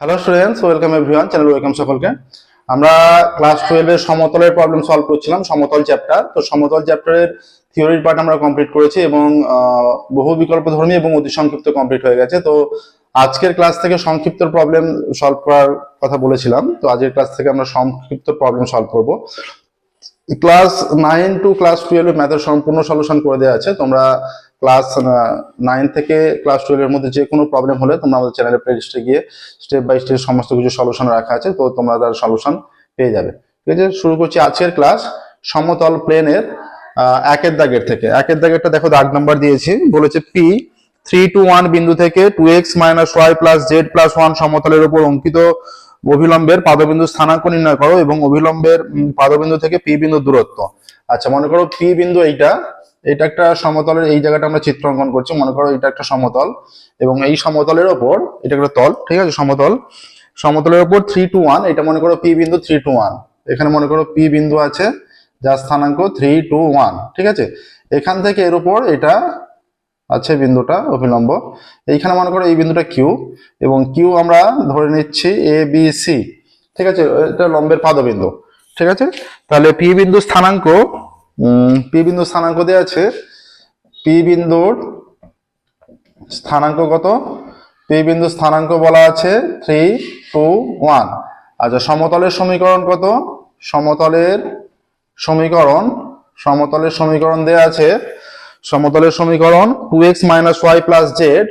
Hello students welcome everyone channel welcome সকলকে। আমরা class টুয়েলভের সমতলের প্রবলেম সলভ করছিলাম, সমতল চ্যাপ্টার তো সমতল চ্যাপ্টারের থিওরির পার্ট আমরা কমপ্লিট করেছি এবং বহু বিকল্প ধর্মী এবং অতি সংক্ষিপ্ত কমপ্লিট হয়ে গেছে। তো আজকের ক্লাস থেকে সংক্ষিপ্ত প্রবলেম সলভ করার কথা বলেছিলাম। তো আজকের ক্লাস থেকে আমরা সংক্ষিপ্ত প্রবলেম সলভ করব। Class nine to class twelve ম্যাথের সম্পূর্ণ সলিউশন করে দেওয়া আছে। তোমরা ক্লাস নাইন থেকে ক্লাস টুয়েলভের মধ্যে যে কোনো প্রবলেম হলে তোমরা আমাদের চ্যানেলের প্লেলিস্টে গিয়ে স্টেপ বাই স্টেপ সমস্ত কিছু সলিউশন রাখা আছে, তো তোমরা তার সলিউশন পেয়ে যাবে। ঠিক আছে? শুরু করছি আজকের ক্লাস সমতল প্লেনের একের দাগের থেকে। একের দাগেরটা দেখো, দাগ নাম্বার দিয়েছি। বলেছে পি থ্রি টু ওয়ান বিন্দু থেকে two x minus y plus z plus one সমতলের উপর অঙ্কিত অভিলম্বের পাদবিন্দু স্থানাঙ্ক নির্ণয় করো এবং অভিলম্বের পাদবিন্দু থেকে পি বিন্দু দূরত্ব। আচ্ছা মনে করো পি বিন্দু এইটা এটা একটা সমতলের, এই জায়গাটা আমরা চিত্র অঙ্কন করছি, মনে করো এটা একটা সমতল, এবং এই সমতলের ওপর, এটা একটা তল, ঠিক আছে, সমতল, সমতলের ওপর থ্রি টু ওয়ান এটা মনে করো পি বিন্দু থ্রি টু ওয়ান এখানে মনে করো পি বিন্দু আছে, যার স্থানাঙ্ক থ্রি টু ওয়ান ঠিক আছে, এখান থেকে এর উপর এটা আছে বিন্দুটা অভিলম্ব এইখানে মনে করো এই বিন্দুটা কিউ এবং কিউ আমরা ধরে নিচ্ছি এ বি সি ঠিক আছে, এটা লম্বের পাদবিন্দু, ঠিক আছে, তাহলে পি বিন্দু স্থানাঙ্ক পি বিন্দু স্থানাঙ্ক দেওয়া আছে। পি বিন্দুর স্থানাঙ্ক কত? পি বিন্দু স্থানাঙ্ক বলা আছে থ্রি টু ওয়ান আচ্ছা সমতলের সমীকরণ কত? সমতলের সমীকরণ সমতলের সমীকরণ দেয়া আছে। সমতলের সমীকরণ two x minus y plus z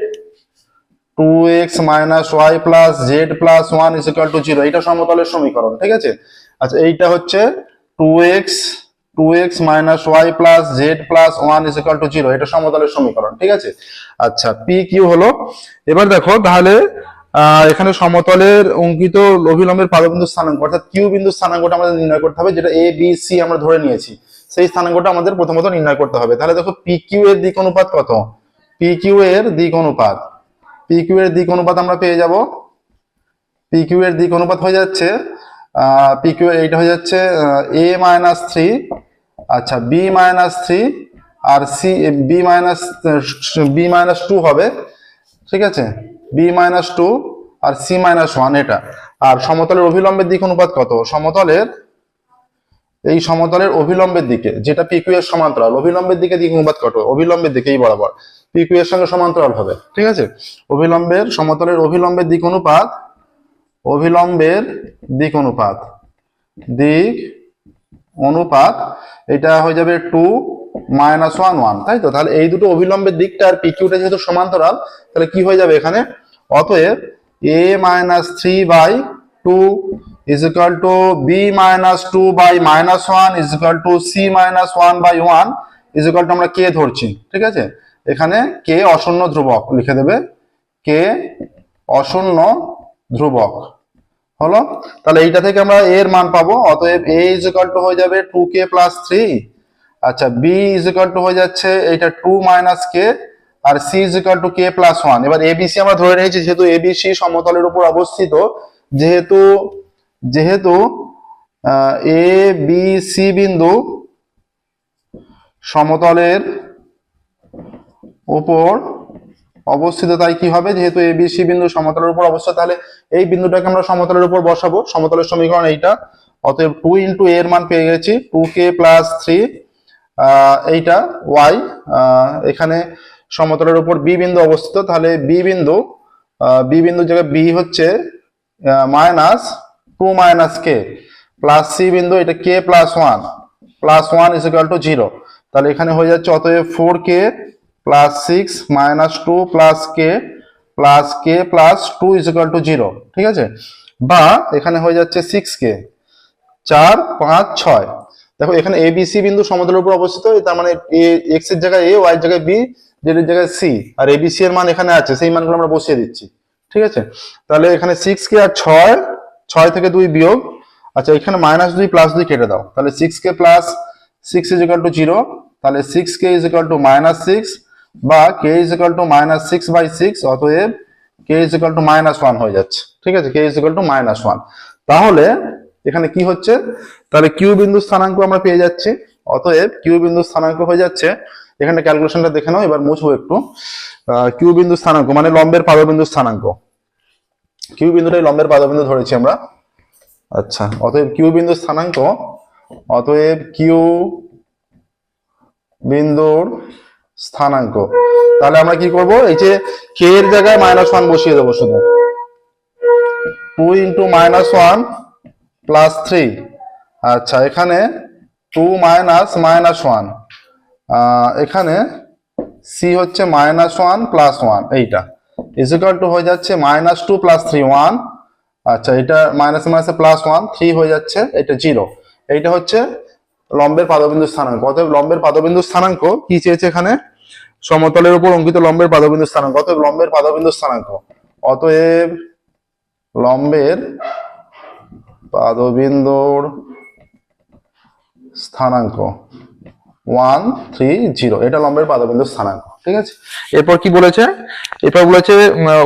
two x minus y plus z plus one is equal to zero এটা সমতলের সমীকরণ, ঠিক আছে? আচ্ছা এইটা হচ্ছে two x two x minus y plus z plus one is equal to zero এটা সমতলের সমীকরণ, ঠিক আছে? আচ্ছা পি হলো, এবার দেখো তাহলে এখানে সমতলের অঙ্কিত অভিলম্বের পাদবিন্দু স্থানাঙ্ক, অর্থাৎ কিউ বিন্দু স্থানাঙ্কটা আমাদের নির্ণয় করতে হবে, যেটা এ বি সি আমরা ধরে নিয়েছি। সেই স্থানাঙ্কটা আমাদের প্রথমত নির্ণয় করতে হবে। তাহলে দেখো পি এর দিক অনুপাত কত? পি এর দিক অনুপাত। পি এর দিক অনুপাত আমরা পেয়ে যাব। পি এর দিক অনুপাত হয়ে যাচ্ছে পি কিউ এইটা হয়ে যাচ্ছে এ মাইনাস থ্রি আচ্ছা বি মাইনাস থ্রি আর c b minus b minus two হবে, ঠিক আছে? বি মাইনাস টু আর সি মাইনাস ওয়ান এটা। আর সমতলের অভিলম্বের দিক অনুপাত কত? সমতলের, এই সমতলের অভিলম্বের দিকে, যেটা পিকিউ এর সমান্তরাল, অভিলম্বের দিকে দিক অনুপাত কত? অভিলম্বের দিকেই বরাবর। পিকিউ এর সঙ্গে সমান্তরাল হবে, ঠিক আছে? অভিলম্বের, সমতলের অভিলম্বের দিক অনুপাত, অভিলম্বের দিক অনুপাত, দিক অনুপাত, এটা হয়ে যাবে টু মাইনাস ওয়ান ওয়ান তাই তো? তাহলে এই দুটো অভিলম্বের দিকটা আর পিকিউটা যেহেতু সমান্তরাল, তাহলে কি হয়ে যাবে এখানে? অতএব a minus three by two is equal to b minus two by minus one is equal to c minus one by one is equal to আমরা কে ধরছি, ঠিক আছে? এখানে কে অশূন্য ধ্রুবক লিখে দেবে কে অশূন্য ধ্রুবক। হলো? তাহলে এইটা থেকে আমরা এর মান পাবো, অতএব এ ইজ ইকাল টু হয়ে যাবে টু কে প্লাস থ্রি আচ্ছা বি ইজ ইকাল টু হয়ে যাচ্ছে এইটা two minus k R c is equal to k plus one এবার এবিসি আমরা ধরে নিয়েছি যেহেতু এবিসি সমতলের উপর অবস্থিত, যেহেতু যেহেতু এ বি সি বিন্দু সমতলের উপর অবস্থিত তাই কি হবে? যেহেতু এ বি সি বিন্দু সমতলের উপর অবস্থিত, তাহলে এই বিন্দুটাকে আমরা সমতলের উপর বসাবো। সমতলের সমীকরণ এইটা। অতএব টু ইন্টু এর মান পেয়ে গেছি। টু কে প্লাস থ্রি এইটা ওয়াই এখানে সমতলের উপর বি বিন্দু অবস্থিত। তাহলে বি বিন্দু বি বিন্দু জায়গায় বি হচ্ছে minus two minus k plus c বিন্দু, এটা k plus one plus one is equal to zero তাহলে এখানে হয়ে যাচ্ছে, অতএব four k plus six minus two plus k plus k plus two is equal to zero ঠিক আছে? বা এখানে হয়ে যাচ্ছে সিক্স কে চার, পাঁচ, ছয়। দেখো, এখানে এ বি বিন্দু সমতলের উপর অবস্থিত তার মানে এ এক্সের জায়গায় এ ওয়াই জায়গায় বি জেড জায়গায় সি আর এ বি এর মান এখানে আছে, সেই মানগুলো আমরা বসিয়ে দিচ্ছি, ঠিক আছে? তাহলে এখানে সিক্স কে আর ছয় ছয় থেকে দুই বিয়োগ আচ্ছা এখানে মাইনাস দুই প্লাস দুই কেটে দাও। তাহলে six k plus six is equal to zero তাহলে six k is equal to minus six বা k is equal to minus six by six অতএব k is equal to minus one হয়ে যাচ্ছে। ঠিক আছে? K is equal to minus one তাহলে এখানে কি হচ্ছে? তাহলে কিউ বিন্দু স্থানাঙ্ক আমরা পেয়ে যাচ্ছি। অতএব কিউ বিন্দু স্থানাঙ্ক হয়ে যাচ্ছে। এখানে ক্যালকুলেশনটা দেখে নাও, এবার মুছবো একটু। কিউ বিন্দু স্থানাঙ্ক মানে লম্বের পাদবিন্দু স্থানাঙ্ক। কিউ বিন্দুটাই লম্বের পাদবিন্দু ধরেছি আমরা। আচ্ছা অতএব কিউ বিন্দুর স্থানাঙ্ক, অতএব কিউ বিন্দুর স্থানাঙ্ক। তাহলে আমরা কি করব? এই যে কে এর জায়গায় মাইনাস ওয়ান বসিয়ে দেবো শুধু। Two into minus one plus three আচ্ছা এখানে টু মাইনাস মাইনাস ওয়ান এখানে সি হচ্ছে মাইনাস ওয়ান প্লাস ওয়ান এইটা। ইজিক্যাল টু হয়ে যাচ্ছে minus two plus three one আচ্ছা এটা মাইনাস মাইনাসে প্লাস ওয়ান থ্রি হয়ে যাচ্ছে, এটা জিরো এইটা হচ্ছে লম্বের পাদবিন্দু স্থানাঙ্ক। অতএব লম্বের পাদবিন্দু স্থানাঙ্ক কি চেয়েছে এখানে? সমতলের উপর অঙ্কিত লম্বের পাদবিন্দু স্থানাঙ্ক। অতএব লম্বের পাদবিন্দু স্থানাঙ্ক। অতএব লম্বের পাদবিন্দুর স্থানাঙ্ক ওয়ান থ্রি জিরো। এটা লম্বের পাদবিন্দু স্থানাঙ্ক। ঠিক আছে? এরপর কি বলেছে? এরপর বলেছে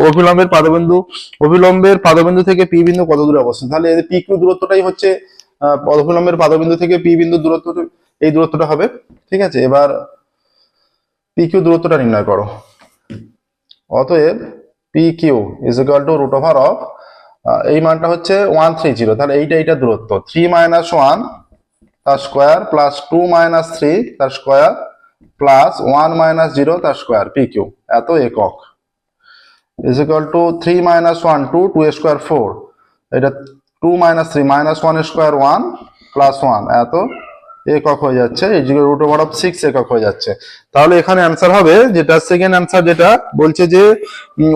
অভিলম্বের পাদবিন্দু অভিলম্বের পাদবিন্দু থেকে পি বিন্দু কত দূরে অবস্থান? তাহলে পি কিউ দূরত্বটাই হচ্ছে আহ, পাদবিন্দু থেকে পি বিন্দু দূরত্ব এই দূরত্বটা হবে। ঠিক আছে? এবার পি কিউ দূরত্বটা নির্ণয় করো। অতএব P Q is equal to root over of এই মানটা হচ্ছে ওয়ান থ্রি জিরো তাহলে এইটা এইটা দূরত্ব। থ্রি মাইনাস ওয়ান তার square plus two minus three তার square plus one minus zero তার স্কোয়ার পি কিউ এত একক। Is equal to three minus one two two square four এটা two minus three minus one square one plus one এত একক হয়ে যাচ্ছে যে রুট ওভার অফ সিক্স একক হয়ে যাচ্ছে। তাহলে এখানে অ্যান্সার হবে, যেটা সেকেন্ড অ্যান্সার যেটা, বলছে যে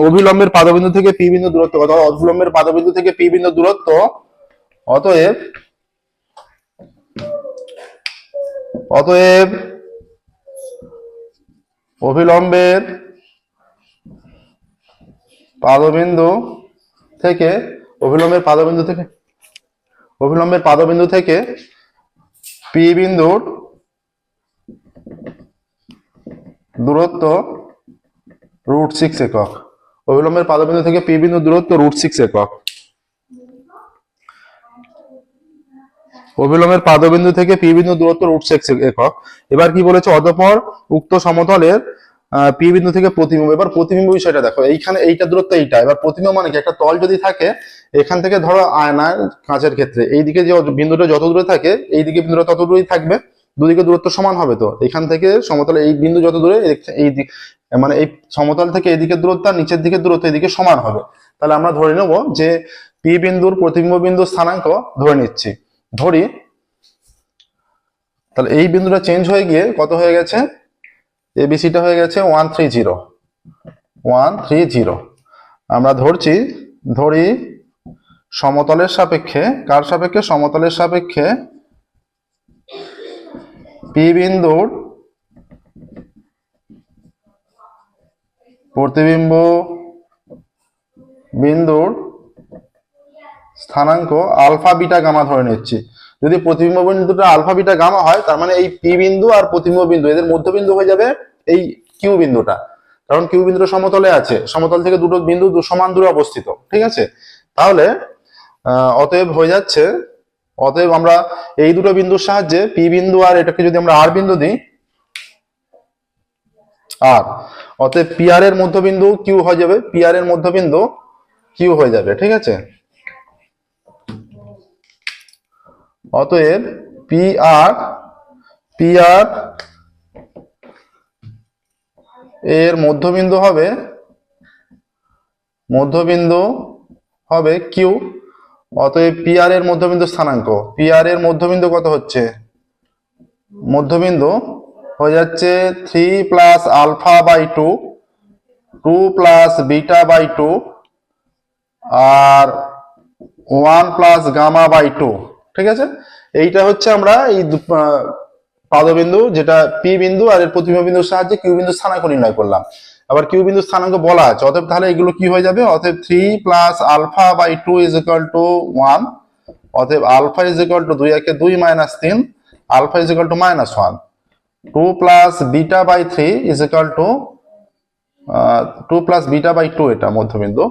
অভিলম্বের পাদবিন্দু থেকে পি বিন্দু দূরত্ব কত অভিলম্বের পাদবিন্দু থেকে পি বিন্দু দূরত্ব, অতএব অতএব, অভিলম্বের পাদবিন্দু থেকে অভিলম্বের পাদবিন্দু থেকে? অভিলম্বের পাদবিন্দু থেকে পি বিন্দুর দূরত্ব রুট সিক্স একক। অভিলম্বের পাদবিন্দু থেকে পি বিন্দুর দূরত্ব রুট সিক্স একক। অভিলম্বের পাদবিন্দু থেকে পি বিন্দু দূরত্ব রুট সিক্স একক। এবার কি বলেছে? অতঃপর উক্ত সমতলের পি বিন্দু থেকে প্রতিবিম্ব। এবার প্রতিবিম্ব বিষয়টা দেখো। এইখানে এইটা দূরত্ব এইটা। এবার প্রতিবিম্ব মানে কি? একটা তল যদি থাকে এখান থেকে ধরো আয়নার কাঁচের ক্ষেত্রে, এইদিকে যে বিন্দুটা যত দূরে থাকে, এইদিকে বিন্দুটা তত দূরেই থাকবে, দুদিকে দূরত্ব সমান হবে তো? এখান থেকে সমতলে এই বিন্দু যত দূরে, এই- এই দিক মানে এই সমতল থেকে এদিকে দূরত্ব আর নিচের দিকে দূরত্ব এদিকে সমান হবে। তাহলে আমরা ধরে নেব যে পি বিন্দুর প্রতিবিম্ব বিন্দুর স্থানাঙ্ক ধরে নিচ্ছি। ধরি, তাহলে এই বিন্দুটা চেঞ্জ হয়ে গিয়ে কত হয়ে গেছে? এবিসিটা হয়ে গেছে one three zero one three zero আমরা ধরছি, ধরি সমতলের সাপেক্ষে, কার সাপেক্ষে? সমতলের সাপেক্ষে পি বিন্দুর প্রতিবিম্ব বিন্দুর স্থানাঙ্ক আলফা, বিটা, গামা ধরে নিচ্ছি। যদি প্রতিবিম্ব বিন্দুটা আলফা, বিটা, গামা হয়, তার মানে এই পি বিন্দু আর প্রতিবিম্ব বিন্দু, এদের মধ্যবিন্দু হয়ে যাবে এই কিউ বিন্দুটা। কারণ কিউ বিন্দুটা সমতলে আছে, সমতল থেকে দুটো বিন্দু সমান দূরে অবস্থিত, ঠিক আছে? তাহলে অতএব হয়ে যাচ্ছে। অতএব আমরা এই দুটো বিন্দুর সাহায্যে পি বিন্দু আর এটাকে যদি আমরা আর বিন্দু দিই আর অতএব পি আর এর মধ্যবিন্দু কিউ হয়ে যাবে। পি আর এর মধ্যবিন্দু কিউ হয়ে যাবে, ঠিক আছে? অতএব পি আর পি আর এর মধ্যবিন্দু হবে মধ্যবিন্দু হবে কিউ অতএব পি আর এর মধ্যবিন্দু স্থানাঙ্ক। পি আর এর মধ্যবিন্দু কত হচ্ছে? মধ্যবিন্দু হয়ে যাচ্ছে three plus alpha by two two plus beta by two R one plus gamma by two ঠিক আছে? এইটা হচ্ছে আমরা এই পাদবিন্দু, যেটা পি বিন্দু আর এর প্রতিবিম্ব বিন্দুর সাহায্যে কিউ বিন্দু স্থানাঙ্ক নির্ণয় করলাম। আবার কিউ বিন্দু স্থানাঙ্ক বলা আছে। অতএব তাহলে এগুলো কি হয়ে যাবে? অতএব three plus alpha by two is equal to one অতএব আলফা ইজ ইকাল টু দুই একে দুই মাইনাস তিন alpha is equal to minus one two plus beta by three is equal to two plus beta by two এটা মধ্যবিন্দু।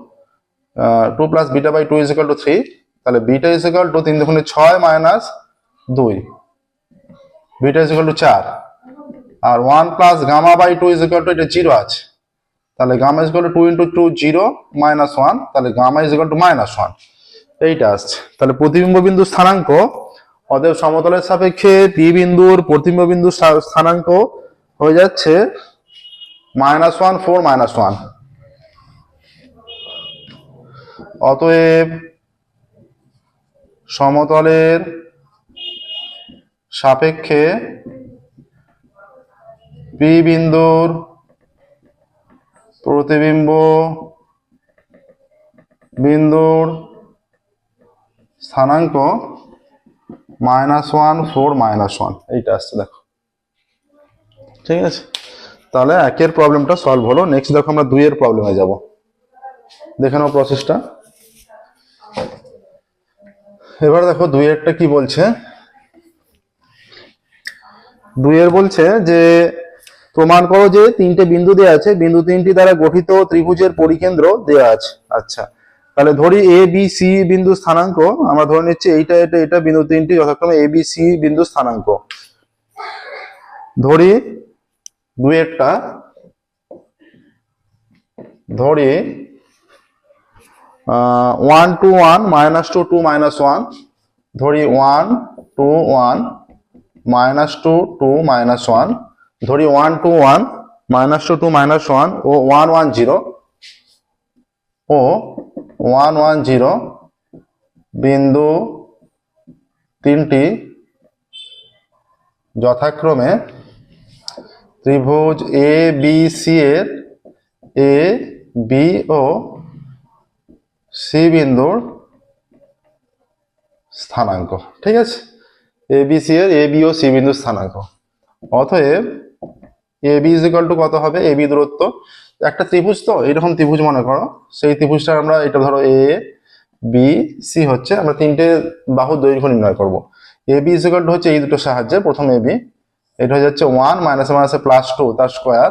Two plus beta by two is equal to three তাহলে beta is equal to তিন দুগুণে ছয় minus দুই। Beta is equal to চার। আর one plus gamma by two is equal to এটা zero আছে। তাহলে gamma is two into two zero minus one তাহলে gamma is two minus one এইটা আসছে। তাহলে প্রতিবিম্ব বিন্দু স্থানাঙ্ক, অতএব সমতলের সাপেক্ষে পি বিন্দুর প্রতিবিম্ব বিন্দু স্থানাঙ্ক হয়ে যাচ্ছে minus one four minus one অতএব সমতলের সাপেক্ষে পি বিন্দুর প্রতিবিম্ব, বিন্দুর স্থানাঙ্ক minus one, four minus one. এইটা আসছে, দেখো। ঠিক আছে? তাহলে একের প্রবলেমটা সলভ হলো। নেক্সট দেখো, আমরা দুইয়ের প্রবলেমে যাব। দেখে নাও প্রসেসটা এবার দেখো, দুইয়েরটা কি বলছে? দুইয়ের বলছে যে প্রমাণ করো যে তিনটে বিন্দু দেওয়া আছে। বিন্দু তিনটি দ্বারা গঠিত ত্রিভুজের পরিকেন্দ্র দেওয়া আছে। আচ্ছা। তাহলে ধরি এ বি সি বিন্দু স্থানাঙ্ক। আমরা ধরে নিচ্ছি এইটা, এটা এটা বিন্দু তিনটি, যথাক্রমে এ বি সি বিন্দু স্থানাঙ্ক। ধরি দু একটা। ধরি one two one minus two two minus one ধরি one two one minus two two minus one ধরি one two one minus two two minus one ও ওয়ান ওয়ান জিরো ও ওয়ান ওয়ান জিরো বিন্দু তিনটি যথাক্রমে ত্রিভুজ এ বি সি এর A B O C বিন্দুর স্থানাঙ্ক, ঠিক আছে? এ বি সি এর এ বি ও সি বিন্দুর স্থানাঙ্ক। অতএব এ বি ইজ টু কত হবে? এ বি দূরত্ব। একটা ত্রিভুজ তো এরকম ত্রিভুজ মনে করো। সেই ত্রিভুজটা আমরা, এটা ধরো এ বি সি হচ্ছে, আমরা তিনটে বাহুর দৈর্ঘ্য নির্ণয় করব। এ বি ইজ টু হচ্ছে এই দুটো সাহায্যে, প্রথম এ বি এটা হয়ে যাচ্ছে ওয়ান মাইনাসে মাইনাসে প্লাস টু তার square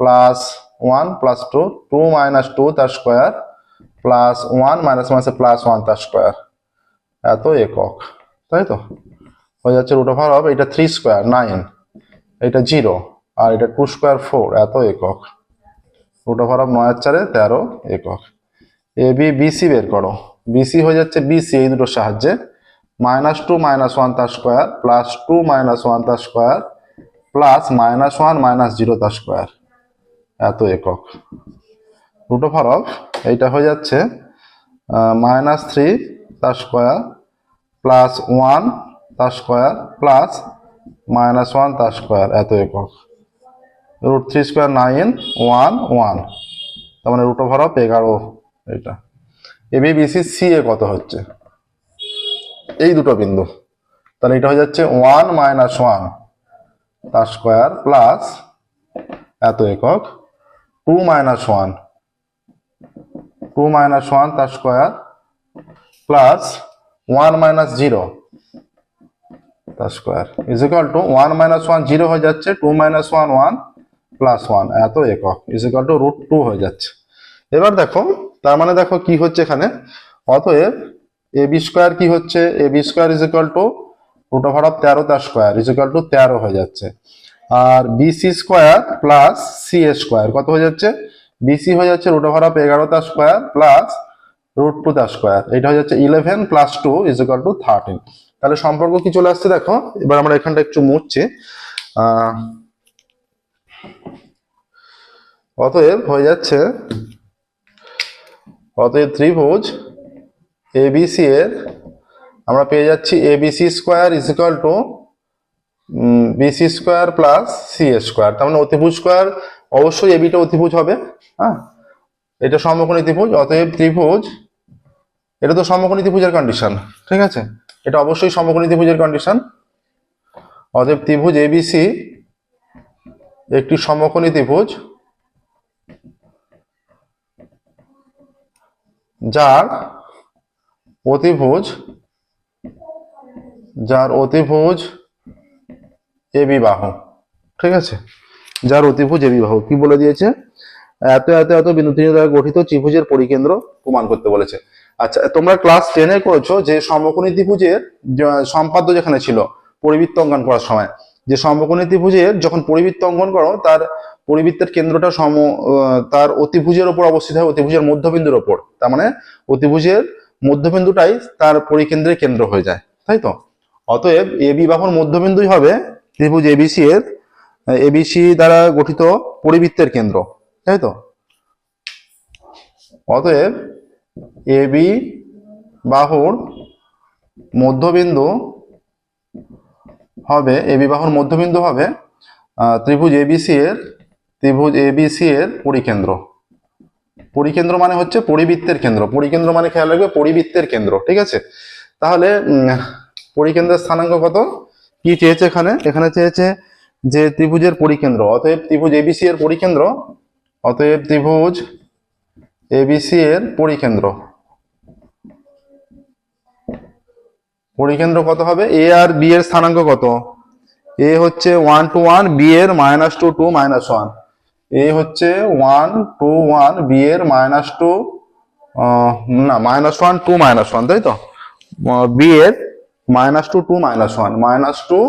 plus one plus two two minus two তার স্কোয়ার প্লাস ওয়ান মাইনাস মাইনাসে প্লাস ওয়ান তার স্কোয়ার এত একক, তাই তো? হয়ে যাচ্ছে রুট অফ এটা থ্রি স্কোয়ার নাইন এটা জিরো আর এটা টু স্কোয়ার ফোর এত একক। রুট ওভার অফ নয় চারে তেরো একক। এ বি বিসি বের করো। বিসি হয়ে যাচ্ছে বিসি এই দুটোর সাহায্যে। মাইনাস টু মাইনাস ওয়ান তার square plus two minus one তার square plus minus one minus zero তার স্কোয়ার এত একক। রুট ওভার অফ এইটা হয়ে যাচ্ছে মাইনাস থ্রি তার স্কোয়ার প্লাস ওয়ান তার স্কোয়ার প্লাস মাইনাস ওয়ান তার স্কোয়ার এত একক। Root three square nine one one তার মানে রুট ওভার অফ এগারো এটা। এবি বিসি সি এ কত হচ্ছে? এই দুটো বিন্দু। তাহলে এটা হয়ে যাচ্ছে ওয়ান মাইনাস ওয়ান তার স্কোয়ার প্লাস এত একক। Two minus one two minus one তার square plus one minus zero তার square is two one minus one zero হয়ে যাচ্ছে two minus one one plus one এত একক is equal to root two হয়ে যাচ্ছে। এবার দেখো, তার মানে দেখো কি হচ্ছে এখানে? অতএব এ বি স্কোয়ার কি হচ্ছে? A B square is equal to root over of তেরো, তার স্কোয়ার ইজ ইকাল টু তেরো হয়ে যাচ্ছে। আর BC square plus C A square কত হয়ে যাচ্ছে? বিসি হয়ে যাচ্ছে রুট ওভার অফ এগারো, তার স্কোয়ার প্লাস রুট টু তার স্কোয়ার এটা হয়ে যাচ্ছে eleven plus two is equal to thirteen তাহলে সম্পর্ক কি চলে আসছে দেখো? এবার আমরা এখানটা একটু মুছছি। অতএব হয়ে যাচ্ছে। অতএব ত্রিভুজ এবিসি এর, আমরা পেয়ে যাচ্ছি ABC square is equal to BC square plus C square. তার মানে অতিভুজ স্কোয়ার অবশ্যই এবিটা অতিভুজ হবে হ্যাঁ? এটা সমকোণী ত্রিভুজ, অতএব ত্রিভুজ, এটা তো সমকোণী ত্রিভুজের কন্ডিশন ঠিক আছে? এটা অবশ্যই সমকোণী ত্রিভুজের কন্ডিশন অতএব ত্রিভুজ এবিসি একটি সমকোণী ত্রিভুজ, যার অতিভুজ যার অতিভুজ এবি বাহু, ঠিক আছে? যার অতিভুজ এবি বাহু, কি বলে দিয়েছে? এত এত এত বিন্দু তিন দ্বারা গঠিত ত্রিভুজের পরিকেন্দ্র প্রমাণ করতে বলেছে। আচ্ছা তোমরা ক্লাস টেনে করেছ যে সমকোণী ত্রিভুজের সম্পাদ্য যেখানে ছিল, পরিবৃত্ত অঙ্কন করার সময় যে সমকোণী ত্রিভুজের যখন পরিবৃত্ত অঙ্কন করো, তার পরিবৃত্তের কেন্দ্রটা সম তার অতিভুজের ওপর অবস্থিত হয়, অতিভুজের মধ্যবিন্দুর ওপর। তার মানে অতিভুজের মধ্যবিন্দুটাই তার পরিকেন্দ্রের কেন্দ্র হয়ে যায়। তাই তো? অতএব এ বি বাহুর মধ্যবিন্দুই হবে ত্রিভুজ এবিসি এর এবিসি দ্বারা গঠিত পরিবৃত্তের কেন্দ্র। তাই তো? অতএব এ বি বাহুর মধ্যবিন্দু হবে এ বিবাহর মধ্যবিন্দু হবে ত্রিভুজ এবিসি এর, ত্রিভুজ এবিসি এর পরিকেন্দ্র। পরিকেন্দ্র মানে হচ্ছে পরিবৃত্তের কেন্দ্র। পরিকেন্দ্র মানে খেয়াল রাখবে, পরিবৃত্তের কেন্দ্র, ঠিক আছে? তাহলে পরিকেন্দ্রের স্থানাঙ্ক কত? কি চেয়েছে এখানে? এখানে চেয়েছে যে ত্রিভুজের পরিকেন্দ্র, অতএব ত্রিভুজ এবিসি এর পরিকেন্দ্র, অতএব ত্রিভুজ এবিসি এর পরিকেন্দ্র। পরিকেন্দ্র কত হবে? এ আর বি এর স্থানাঙ্ক কত? এ হচ্ছে ওয়ান টু ওয়ান বি এর minus two two minus one A হচ্ছে ওয়ান টু ওয়ান বি এর মাইনাস টু না minus one two minus one তাই তো? বি এর minus two two minus one minus two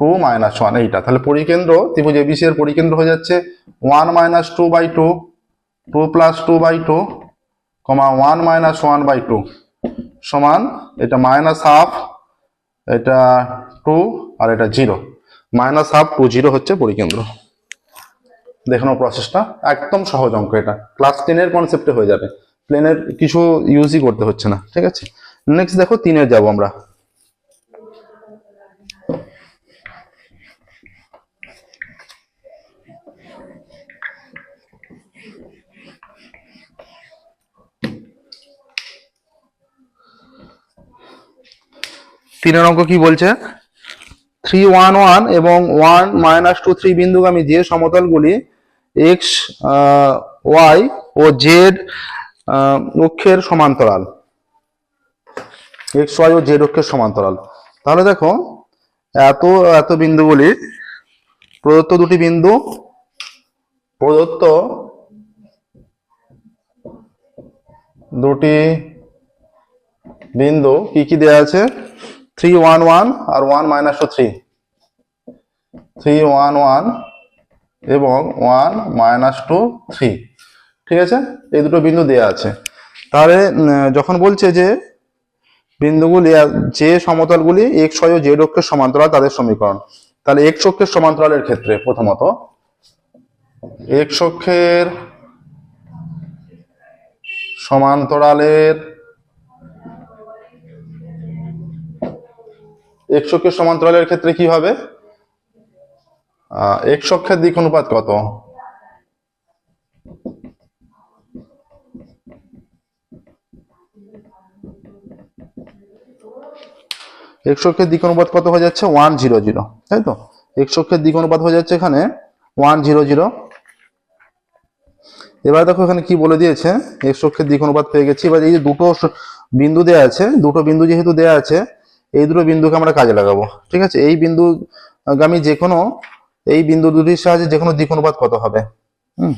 two minus one এইটা। তাহলে পরিকেন্দ্র, ত্রিভুজ এবিসি এর পরিকেন্দ্র হয়ে যাচ্ছে one minus two by two two plus two by two comma one minus one by two সমান, এটা মাইনাস হাফ এটা টু আর এটা zero minus half two zero হচ্ছে পরিকেন্দ্র। দেখানো প্রসেসটা একদম সহজ অঙ্ক এটা। ক্লাস টেনের কনসেপ্টে হয়ে যাবে। প্লেনের কিছু ইউজই করতে হচ্ছে না, ঠিক আছে? নেক্সট দেখো তিনের যাব আমরা। তিনের অঙ্ক কি বলছে? থ্রি ওয়ান ওয়ান এবং ওয়ান মাইনাস টু থ্রি বিন্দুগামী যে সমতলগুলি এক্স ওয়াই ও জেড অক্ষের সমান্তরাল। এক্স ওয়াই ও জেড অক্ষের সমান্তরাল। তাহলে দেখো, এত এত বিন্দুগুলি, প্রদত্ত দুটি বিন্দু, প্রদত্ত দুটি বিন্দু, কি কি দেয়া আছে? থ্রি ওয়ান ওয়ান আর one minus two three three one one এবং ওয়ান মাইনাস টু থ্রি ঠিক আছে? এই দুটো বিন্দু দেয়া আছে। তাহলে যখন বলছে যে বিন্দুগুলি, যে সমতলগুলি এক্স ওয়াই ও জেড অক্ষের সমান্তরাল, তাদের সমীকরণ। তাহলে এক্স অক্ষের সমান্তরালের ক্ষেত্রে প্রথমত এক্স অক্ষের সমান্তরালের অক্ষের সমান্তরালের ক্ষেত্রে কি হবে? অক্ষের দিক অনুপাত কত? এক্স অক্ষের দিক অনুপাত কত হয়ে যাচ্ছে? ওয়ান জিরো জিরো তাই তো? এক্স অক্ষের দিক অনুপাত হয়ে যাচ্ছে এখানে ওয়ান জিরো জিরো এবার দেখো এখানে কি বলে দিয়েছে? এক্স অক্ষের দিক অনুপাত পেয়ে গেছি। এবার এই যে দুটো বিন্দু দেয়া আছে, দুটো বিন্দু যেহেতু দেয়া আছে এই দুটো বিন্দুকে আমরা কাজে লাগাবো, ঠিক আছে? এই বিন্দু গামী যে কোনো এই বিন্দু দুটির সাহায্যে যে কোনো দিক অনুপাত কত হবে? হুম?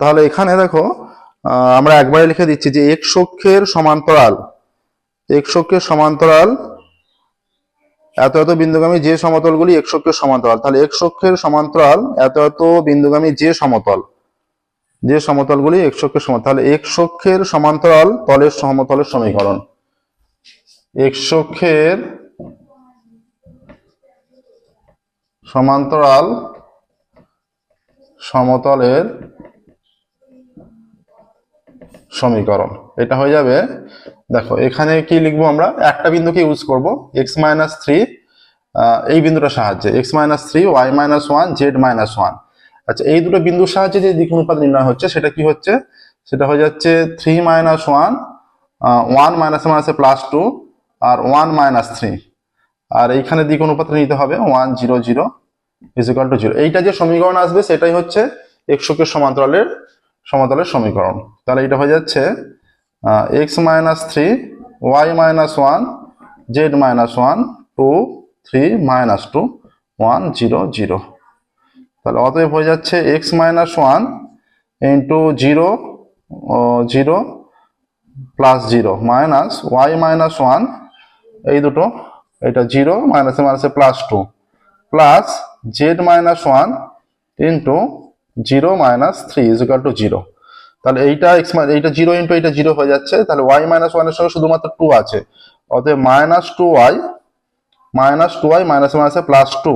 তাহলে এখানে দেখো আমরা একবারে লিখে দিচ্ছি যে এক্স অক্ষের সমান্তরাল এক্স অক্ষের সমান্তরাল, এত এত বিন্দুগামী যে সমতলগুলি এক্স অক্ষের সমান্তরাল। তাহলে এক্স অক্ষের সমান্তরাল, এত এত বিন্দুগামী যে সমতল। যে সমতলগুলি এক্স অক্ষের সমান্তরাল তাহলে এক্স সমান্তরাল তলের সমতলের সমীকরণ। এক্স সমান্তরাল সমতলের সমীকরণ। এটা হয়ে যাবে, দেখো, এখানে কি লিখব আমরা? একটা বিন্দুকে ইউজ করব এক্স মাইনাস থ্রি এই বিন্দুটার সাহায্যে x minus three y minus one z minus one আচ্ছা এই দুটো বিন্দুর সাহায্যে যে দিক অনুপাত নির্ণয় হচ্ছে, সেটা কি হচ্ছে? সেটা হয়ে যাচ্ছে three minus one one minus মাইনাসে প্লাস টু আর ওয়ান মাইনাস থ্রি আর এইখানে দিক অনুপাতটা নিতে হবে one zero zero is equal to zero এইটা যে সমীকরণ আসবে, সেটাই হচ্ছে এক্সকের সমান্তরালের সমতলের সমীকরণ। তাহলে এটা হয়ে যাচ্ছে x minus three y minus one z minus one two three minus two one zero zero তাহলে অতএব হয়ে যাচ্ছে x minus one into zero zero plus zero minus y minus one এই দুটো, এটা জিরো মাইনাসে মাইনাসে plus two plus z minus one into zero minus three is equal to zero তাহলে এইটা এক্স এইটা জিরো ইন্টু এইটা জিরো হয়ে যাচ্ছে, তাহলে ওয়াই মাইনাস ওয়ানের সঙ্গে শুধুমাত্র টু আছে, অতএব minus two y minus two y মাইনাসে মাইনাসে প্লাস টু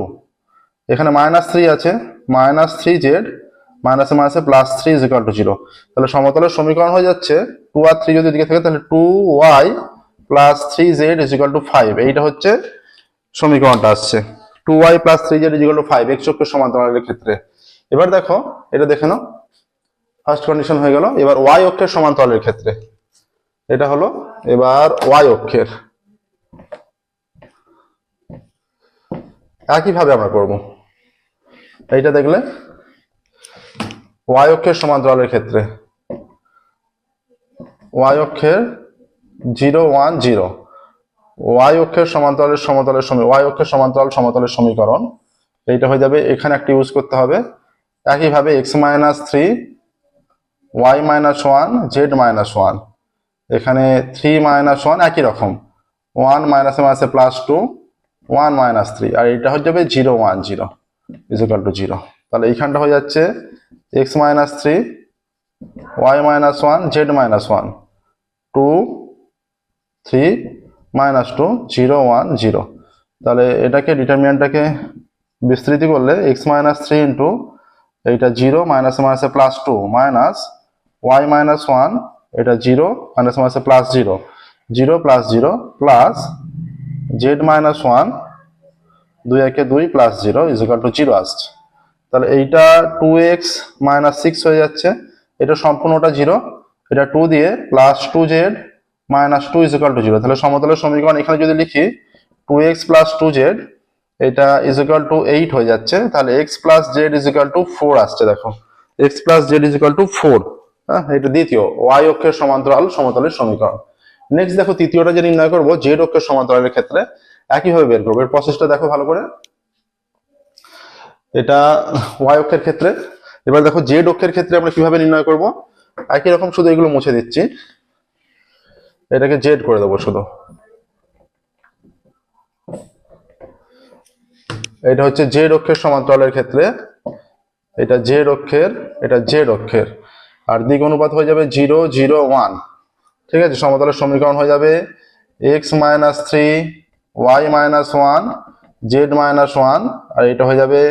এখানে মাইনাস থ্রি আছে মাইনাস থ্রি জেড মাইনাসে মাইনাসে plus three is equal to zero তাহলে সমতলের সমীকরণ হয়ে যাচ্ছে টু আর থ্রি যদি দিকে থাকে, তাহলে two y plus three z is equal to five এইটা হচ্ছে সমীকরণটা আসছে। Two y plus three z is equal to five x অক্ষের সমান্তরালের ক্ষেত্রে। এবার দেখো, এটা দেখে নাও। ফার্স্ট কন্ডিশন হয়ে গেল। এবার ওয়াই অক্ষের সমান্তরালের ক্ষেত্রে। এটা হলো এবার ওয়াই অক্ষের। একইভাবে আমরা করব। এইটা দেখলে? ওয়াই অক্ষের সমান্তরালের ক্ষেত্রে। ওয়াই অক্ষের জিরো ওয়ান জিরো। ওয়াই অক্ষের সমান্তরালের সমতলের সমী ওয়াই অক্ষের সমান্তরাল সমতলের সমীকরণ। এইটা হয়ে যাবে, এখানে একটা ইউজ করতে হবে। একইভাবে x minus three y minus one z minus one এখানে থ্রি মাইনাস ওয়ান একই রকম। ওয়ান মাইনাসে মাইনাসে plus two one minus three আর এইটা হয়ে যাবে zero one zero is equal to zero তাহলে এইখানটা হয়ে যাচ্ছে x minus three y minus one z minus one two three minus two zero one zero তাহলে এটাকে ডিটারমিনেন্টটাকে বিস্তৃতি করলে এক্স মাইনাস থ্রি ইন্টু এইটা জিরো মাইনাসে মাইনাসে plus two minus y minus one এটা জিরো মাইনাসে মাইনাসে plus zero zero plus zero plus z minus one দুই একে দুই plus zero is equal to zero আসছে। তাহলে এইটা টু এক্স মাইনাস সিক্স হয়ে যাচ্ছে। এটা সম্পূর্ণটা জিরো এটা টু দিয়ে plus two z minus two is equal to zero তাহলে সমতলের সমীকরণ এখানে যদি লিখি two x plus two z এটা ইজিক্যাল টু এইট হয়ে যাচ্ছে। তাহলে x plus z is equal to four আসছে, দেখো। X plus z is equal to four হ্যাঁ এটা দ্বিতীয়। ওয়াই অক্ষের সমান্তরাল সমতলের সমীকরণ। নেক্সট দেখো, তৃতীয়টা যে নির্ণয় করব জেড অক্ষের সমান্তরালের ক্ষেত্রে। একইভাবে বের করব। এর প্রসেসটা দেখো ভালো করে। এটা ওয়াই অক্ষের ক্ষেত্রে। এবার দেখো জেড অক্ষের ক্ষেত্রে আমরা কীভাবে নির্ণয় করব? একই রকম শুধু এগুলো মুছে দিচ্ছি। এটাকে জেড করে দেবো শুধু। এটা হচ্ছে জেড অক্ষের সমান্তরালের ক্ষেত্রে। এটা জেড অক্ষের, এটা জেড অক্ষের। আর দিক অনুপাত হয়ে যাবে জিরো জিরো, ওয়ান। ঠিক আছে? সমতলের সমীকরণ হয়ে যাবে x minus three y minus one z minus one আর এটা হয়ে যাবে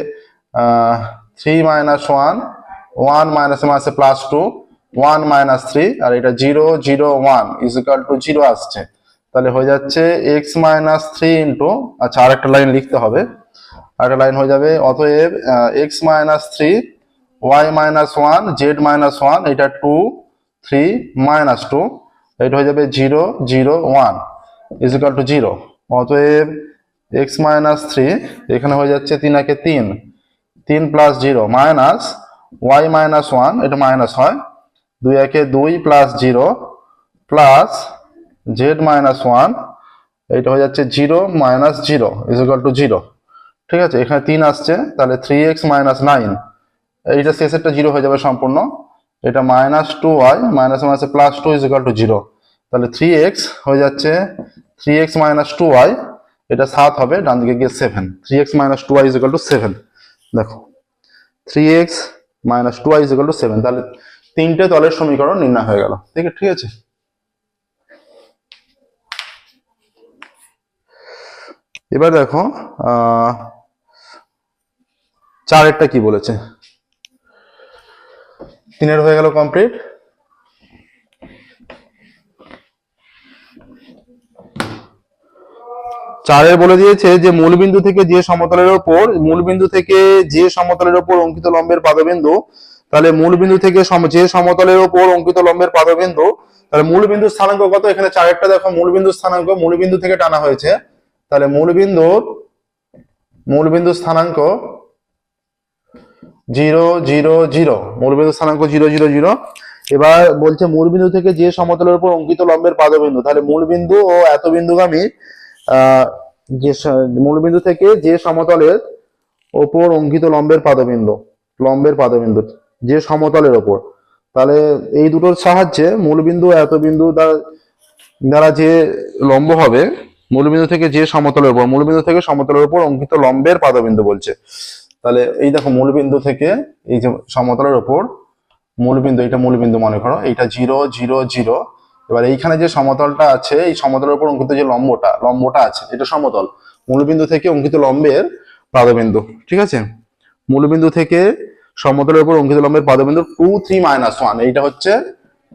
three minus one one minus মাইনাসে plus two one minus three আর এটা zero zero one is equal to zero আসছে। তাহলে হয়ে যাচ্ছে এক্স মাইনাস থ্রি ইন্টু আচ্ছা আরেকটা লাইন লিখতে হবে। আরেকটা লাইন হয়ে যাবে, অতএব x minus three y minus one z minus one এটা টু থ্রি মাইনাস টু এটা হয়ে যাবে zero zero one is equal to zero অতএব এক্স মাইনাস থ্রি এখানে হয়ে যাচ্ছে তিন একে তিন। তিন plus zero minus y minus one এটা মাইনাস হয়। দুই একে দুই plus zero plus z minus one এটা হয়ে যাচ্ছে zero minus zero is equal to zero ঠিক আছে, এখানে তিন আসছে, তাহলে থ্রি এক্স মাইনাস নাইন এইটা শেষেরটা জিরো হয়ে যাবে সম্পূর্ণ। এটা মাইনাস টু ওয়াই মাইনাস মাইনাসে plus two is equal to zero তাহলে থ্রি এক্স হয়ে যাচ্ছে three x minus two y এটা সাত হবে, ডান দিকে গিয়ে seven three x minus two y is equal to seven দেখো three x minus two y is equal to seven তাহলে তিনটে তলের সমীকরণ নির্ণয় হয়ে গেল। ঠিক ঠিক আছে? এবার দেখো চারেরটা কি বলেছে? তিনের হয়ে গেল কমপ্লিট চারের বলে দিয়েছে যে মূলবিন্দু থেকে যে সমতলের ওপর, মূলবিন্দু থেকে যে সমতলের ওপর অঙ্কিত লম্বের পাদবিন্দু, তাহলে মূলবিন্দু থেকে যে সমতলের ওপর অঙ্কিত লম্বের পাদবিন্দু, তাহলে মূলবিন্দু স্থানাঙ্ক কত? এখানে চারেরটা দেখো মূলবিন্দু স্থানাঙ্ক, মূলবিন্দু থেকে টানা হয়েছে। তাহলে মূলবিন্দুর মূলবিন্দু স্থানাঙ্ক জিরো জিরো জিরো মূলবিন্দু স্থানাঙ্ক জিরো জিরো জিরো। এবার বলছে মূলবিন্দু থেকে যে সমতলের উপর অঙ্কিত লম্বের পাদবিন্দু, তাহলে মূলবিন্দু ও এত বিন্দুগামী যে মূলবিন্দু থেকে যে সমতলের ওপর অঙ্কিত লম্বের পাদবিন্দু লম্বের পাদবিন্দু, যে সমতলের ওপর। তাহলে এই দুটোর সাহায্যে মূলবিন্দু এত বিন্দু দ্বারা যে লম্ব হবে, মূলবিন্দু থেকে যে সমতলের উপর মূলবিন্দু থেকে সমতলের উপর অঙ্কিত লম্বের পাদবিন্দু বলছে। তাহলে এই দেখো মূলবিন্দু থেকে এই যে সমতলের উপর মূলবিন্দু, এটা মূলবিন্দু মনে করো এইটা জিরো জিরো জিরো এবার এইখানে যে সমতলটা আছে, এই সমতলের উপর অঙ্কিত যে লম্বটা লম্বটা আছে, এটা সমতল। মূলবিন্দু থেকে অঙ্কিত লম্বের পাদবিন্দু, ঠিক আছে? মূলবিন্দু থেকে সমতলের উপর অঙ্কিত লম্বের পাদবিন্দু টু থ্রি মাইনাস ওয়ান এইটা হচ্ছে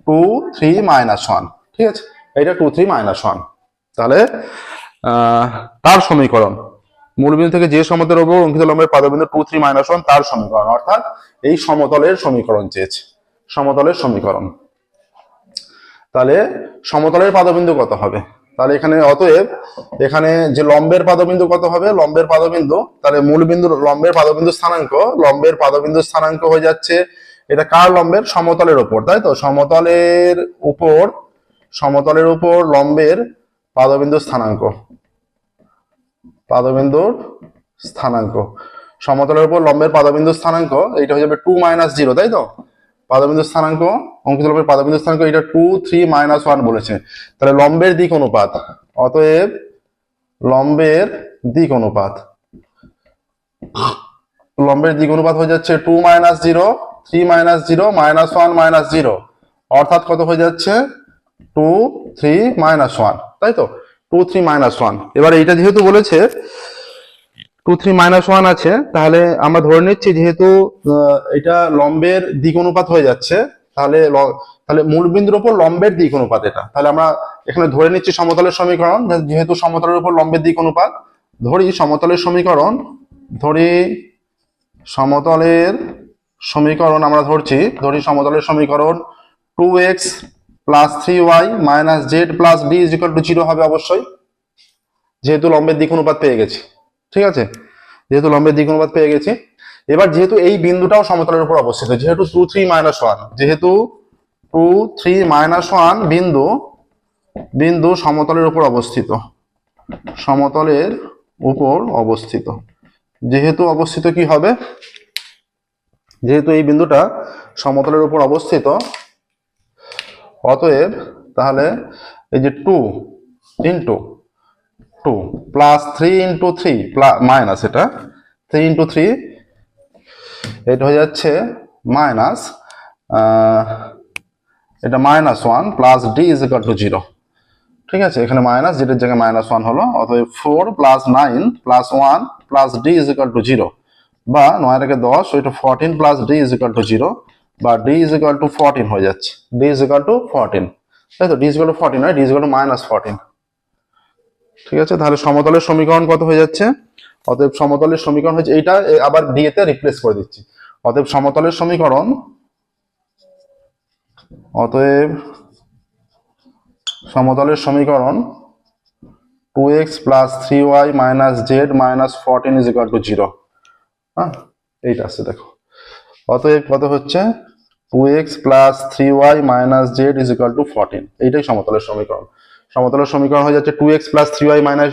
টু থ্রি মাইনাস ওয়ান ঠিক আছে? এইটা টু থ্রি মাইনাস ওয়ান তাহলে তার সমীকরণ। মূলবিন্দু থেকে যে সমতলের উপর অঙ্কিত লম্বের পাদবিন্দু টু থ্রি মাইনাস ওয়ান তার সমীকরণ। অর্থাৎ এই সমতলের সমীকরণ চেয়েছে। সমতলের সমীকরণ। তাহলে সমতলের পাদবিন্দু কত হবে? তাহলে এখানে অতএব এখানে যে লম্বের পাদবিন্দু কত হবে? লম্বের পাদবিন্দু, তাহলে মূল বিন্দু, লম্বের পাদবিন্দু স্থানাঙ্ক, লম্বের পাদবিন্দু স্থানাঙ্ক হয়ে যাচ্ছে। এটা কার লম্বের? সমতলের উপর, তাই তো? সমতলের উপর সমতলের উপর লম্বের পাদবিন্দু স্থানাঙ্ক। পাদবিন্দুর স্থানাঙ্ক। সমতলের উপর লম্বের পাদবিন্দু স্থানাঙ্ক, এইটা হয়ে যাবে টু মাইনাস জিরো তাই তো? পাদবিন্দু স্থানাঙ্ক, অঙ্কিত লম্বের পাদবিন্দু স্থানাঙ্ক এটা টু থ্রি মাইনাস ওয়ান বলেছে। তাহলে লম্বের দিক অনুপাত। অতএব লম্বের দিক অনুপাত। লম্বের দিক অনুপাত হয়ে যাচ্ছে two minus zero three minus zero minus one minus zero অর্থাৎ কত হয়ে যাচ্ছে? টু থ্রি মাইনাস ওয়ান তাই তো? টু থ্রি মাইনাস ওয়ান এবার এইটা যেহেতু বলেছে টু থ্রি মাইনাস ওয়ান আছে, তাহলে আমরা ধরে নিচ্ছি যেহেতু এটা লম্বের দিক অনুপাত হয়ে যাচ্ছে, তাহলে তাহলে মূল বিন্দুর উপর লম্বের দিক অনুপাত এটা। তাহলে আমরা এখানে ধরে নিচ্ছি সমতলের সমীকরণ যেহেতু সমতলের উপর লম্বের দিক অনুপাত, ধরি সমতলের সমীকরণ, ধরি সমতলের সমীকরণ আমরা ধরছি, ধরি সমতলের সমীকরণ two x plus three y minus z plus b is equal to zero হবে অবশ্যই, যেহেতু লম্বের দিক অনুপাত পেয়ে গেছি। ঠিক আছে? যেহেতু লম্বের দিক অনুপাত পেয়ে গেছি। এবার যেহেতু এই বিন্দুটাও সমতলের উপর অবস্থিত, যেহেতু টু থ্রি মাইনাস ওয়ান যেহেতু টু থ্রি মাইনাস ওয়ান বিন্দু বিন্দু সমতলের উপর অবস্থিত। সমতলের উপর অবস্থিত। যেহেতু অবস্থিত কি হবে? যেহেতু এই বিন্দুটা সমতলের উপর অবস্থিত, অতএব তাহলে এই যে two into two plus three into three minus এটা। থ্রি ইন্টু থ্রি এটা হয়ে যাচ্ছে মাইনাস এটা minus one plus d is equal to zero. ঠিক আছে, এখানে মাইনাস, যেটার জায়গায় মাইনাস ওয়ান হলো, অতএব four plus nine plus one plus d is equal to zero. বা নয় থেকে দশ, ওইটা fourteen plus d is equal to zero, বা d is equal to fourteen হয়ে যাচ্ছে। D is equal to fourteen. তাই তো, d is equal to fourteen d is equal to minus fourteen. ঠিক আছে? তাহলে সমতলের সমীকরণ কত হয়ে যাচ্ছে? অতএব সমতলের সমীকরণ হচ্ছে এইটা আবার ডি তে রিপ্লেস করে দিচ্ছি। অতএব সমতলের সমীকরণ, অতএব সমতলের সমীকরণ two x plus three y minus z minus fourteen is equal to zero হ্যাঁ? এইটা আছে, দেখো। অতএব কত হচ্ছে? Two x plus three y minus z is equal to fourteen এইটাই সমতলের সমীকরণ। সমতলের সমীকরণ হয়ে যাচ্ছে two x plus three y minus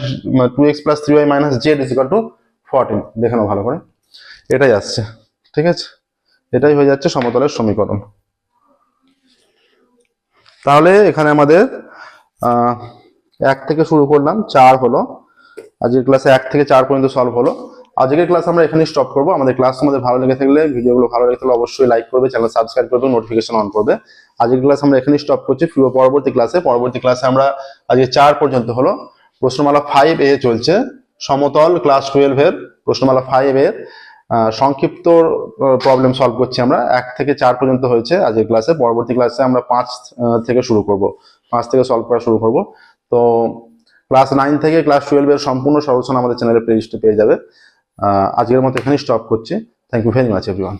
two x plus three y minus z is to দেখে ভালো করে। এটাই আসছে, ঠিক আছে? এটাই হয়ে যাচ্ছে সমতলের সমীকরণ। তাহলে এখানে আমাদের এক থেকে শুরু করলাম, চার হলো। আজকের ক্লাসে এক থেকে চার পর্যন্ত সলভ হলো। আজকের ক্লাস আমরা এখানে স্টপ করব। আমাদের ক্লাস তোমাদের ভালো লেগে থাকলে, ভিডিওগুলো ভালো লেগে থাকলে অবশ্যই লাইক করবে চ্যানেল সাবস্ক্রাইব করবে নোটিফিকেশন অন করবে। আজকের ক্লাস আমরা এখানে স্টপ করছি। ফিরবো পরবর্তী ক্লাসে পরবর্তী ক্লাসে আমরা আজকে চার পর্যন্ত হলো। প্রশ্নমালা ফাইভ এ চলছে। সমতল ক্লাস টুয়েলভ এর প্রশ্নমালা ফাইভ এর সংক্ষিপ্ত প্রবলেম সলভ করছি আমরা। এক থেকে চার পর্যন্ত হয়েছে আজকের ক্লাসে পরবর্তী ক্লাসে আমরা পাঁচ থেকে শুরু করব। পাঁচ থেকে সলভ করা শুরু করব। তো ক্লাস নাইন থেকে ক্লাস টুয়েলভ এর সম্পূর্ণ সলিউশন আমাদের চ্যানেলে প্লেলিস্টে পেয়ে যাবে। আজকের মতো এখানেই স্টপ করছে। Thank you very much everyone